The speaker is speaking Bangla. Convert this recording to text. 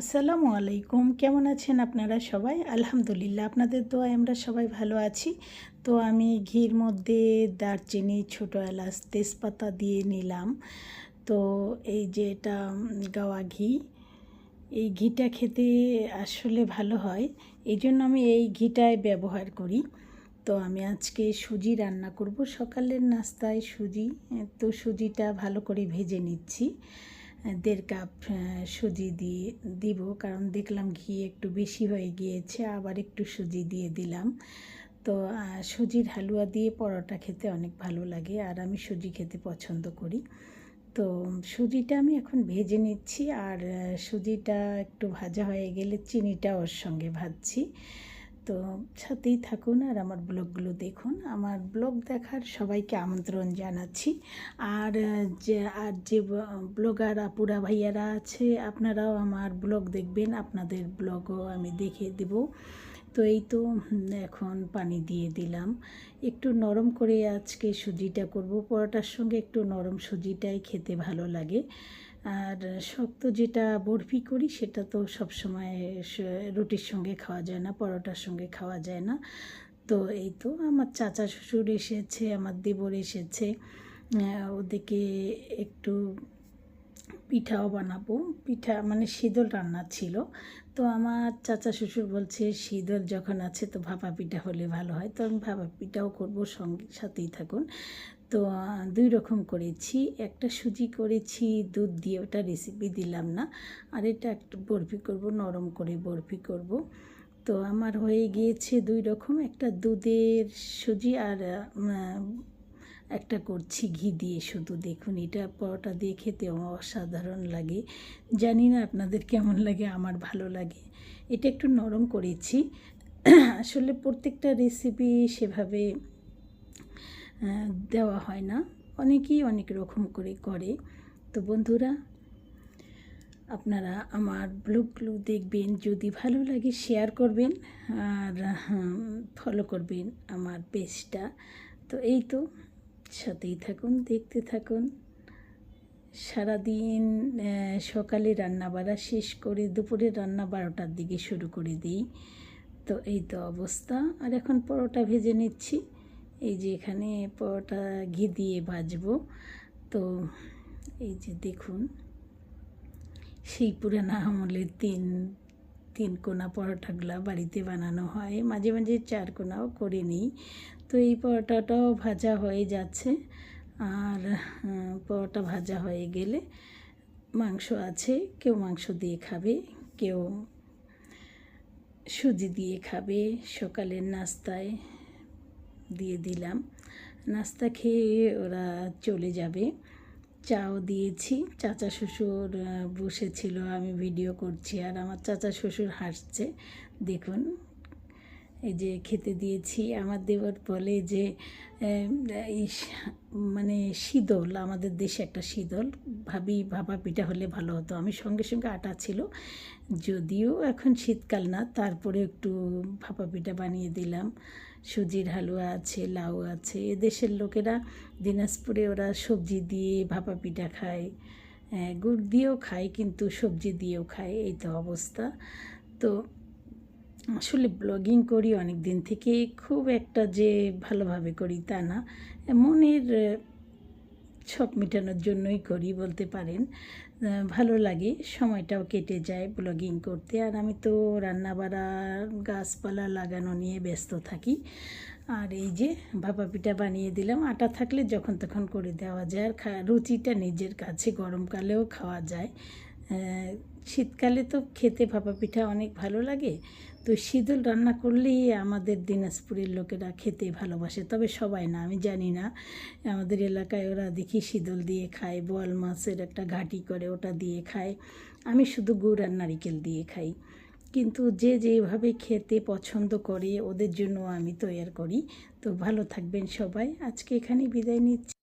আসসালামু আলাইকুম। কেমন আছেন আপনারা সবাই? আলহামদুলিল্লাহ, আপনাদের দোয়ায় আমরা সবাই ভালো আছি। তো আমি ঘির মধ্যে দারচিনি, ছোটো এলাচ, তেজপাতা দিয়ে নিলাম। তো এই যে এটা গাওয়া ঘি, এই ঘিটা খেতে আসলে ভালো হয়। এই জন্য আমি এই ঘিটাই ব্যবহার করি। তো আমি আজকে সুজি রান্না করব। সকালের নাস্তায় সুজি, তো সুজিটা ভালো করে ভেজে নিচ্ছি। দেড় কাপ সুজি দিয়ে দিব। কারণ দেখলাম ঘি একটু বেশি হয়ে গিয়েছে, আবার একটু সুজি দিয়ে দিলাম। তো সুজির হালুয়া দিয়ে পরোটা খেতে অনেক ভালো লাগে আর আমি সুজি খেতে পছন্দ করি। তো, সুজিটা আমি এখন ভেজে নিচ্ছি আর সুজিটা একটু ভাজা হয়ে গেলে চিনিটা ওর সঙ্গে ভাজছি। তো সাথেই থাকুন আর আমার ব্লগগুলো দেখুন। আমার ব্লগ দেখার সবাইকে আমন্ত্রণ জানাচ্ছি। আর যে আর যে ব্লগার আপুরা ভাইয়ারা আছে, আপনারাও আমার ব্লগ দেখবেন। আপনাদের ব্লগও আমি দেখে দেব। তো এই তো এখন পানি দিয়ে দিলাম। একটু নরম করে আজকে সুজিটা করব। পরোটার সঙ্গে একটু নরম সুজিটাই খেতে ভালো লাগে। আর শক্ত যেটা বরফি করি, সেটা তো সবসময় রুটির সঙ্গে খাওয়া যায় না, পরোটার সঙ্গে খাওয়া যায় না। তো এই তো, আমার চাচা শ্বশুর এসেছে, আমার দেবর এসেছে। ওদেরকে একটু পিঠাও বানাবো। পিঠা মানে শীতল রান্না ছিল। তো আমার চাচা শ্বশুর বলছে, শীতল যখন আছে তো ভাপা পিঠা হলে ভালো হয়। তো আমি ভাপা পিঠাও করব, সঙ্গে সাথেই থাকুন। তো দুই রকম করেছি। একটা সুজি করেছি, দুধ দিয়ে ওটা রেসিপি দিলাম না। আর এটা একটু বরফি করব, নরম করে বরফি করব। তো আমার হয়ে গিয়েছে দুই রকম, একটা দুধের সুজি আর একটা করছি ঘি দিয়ে শুধু। দেখুন, এটা পরোটা দিয়ে খেতে অসাধারণ লাগে। জানি না আপনাদের কেমন লাগে, আমার ভালো লাগে। এটা একটু নরম করেছি। আসলে প্রত্যেকটা রেসিপি সেভাবে দেওয়া হয় না। অনেকেই অনেক রকম করে করে। তো বন্ধুরা, আপনারা আমার ব্লগগুলো দেখবেন, যদি ভালো লাগে শেয়ার করবেন আর ফলো করবেন আমার পেজটা তো এই তো। সাথেই থাকুন, দেখতে থাকুন। সারাদিন সকালে রান্না বাড়া শেষ করে দুপুরে রান্না বারোটার দিকে শুরু করে দিই। তো এই তো অবস্থা। আর এখন পরোটা ভেজে নিচ্ছি। এই যে এখানে পরোটা ঘি দিয়ে ভাজবো। তো এই যে দেখুন, সেই পুরানা আমলের তিন তিন কোনা পরোটাগুলো বাড়িতে বানানো হয়। মাঝে মাঝে চার কোনাও করে নিই। তো এই পরোটাটাও ভাজা হয়ে যাচ্ছে। আর পরোটা ভাজা হয়ে গেলে মাংস আছে। কেউ মাংস দিয়ে খাবে, কেউ সুজি দিয়ে খাবে। সকালের নাস্তায় দিয়ে দিলাম। নাস্তা খেয়ে ওরা চলে যাবে। চাও দিয়েছি। চাচা শ্বশুর বসেছিল আমি ভিডিও করছি আর আমার চাচা শ্বশুর হাসছে। দেখুন। এই যে খেতে দিয়েছি, আমার দেবর বলে যে মানে শীতল, আমাদের দেশে একটা শীতল, ভাবি ভাপা পিঠা হলে ভালো হতো। আমি সঙ্গে সঙ্গে আটা ছিল, যদিও এখন শীতকাল না, তারপরে একটু ভাপা পিঠা বানিয়ে দিলাম। সুজির হালুয়া আছে, লাউ আছে, এদেশের লোকেরা দিনাজপুরে ওরা সবজি দিয়ে ভাপা পিঠা খায়। গুড় দিয়েও খায়, কিন্তু সবজি দিয়েও খায়, এই তো অবস্থা। তো আসলে ব্লগিং করি অনেক দিন থেকে, খুব একটা যে ভালোভাবে করি তা না। মনের শখ মেটানোর জন্যই করি বলতে পারেন। ভালো লাগে, সময়টাও কেটে যায় ব্লগিং করতে। আর আমি তো রান্না বাড়া গাছপালা লাগানো নিয়ে ব্যস্ত থাকি। আর এই যে ভাপা পিঠা বানিয়ে দিলাম, আটা থাকলে যখন তখন করে দেওয়া যায়। আর রুচিটা নিজের কাছে গরমকালেও খাওয়া যায়। শীতকালে তো খেতে ভাপা পিঠা অনেক ভালো লাগে। তো শীতল রান্না করলেই আমাদের দিনাজপুরের লোকেরা খেতে ভালোবাসে, তবে সবাই না, আমি জানি না। আমাদের এলাকায় ওরা দেখি শীতল দিয়ে খায়, বোয়াল মাছের একটা ঘাটি করে ওটা দিয়ে খায়। আমি শুধু গুড় আর নারিকেল দিয়ে খাই। কিন্তু যে যেভাবে খেতে পছন্দ করে, ওদের জন্য আমি তৈরি করি। তো ভালো থাকবেন সবাই। আজকে এখানে বিদায় নিচ্ছি।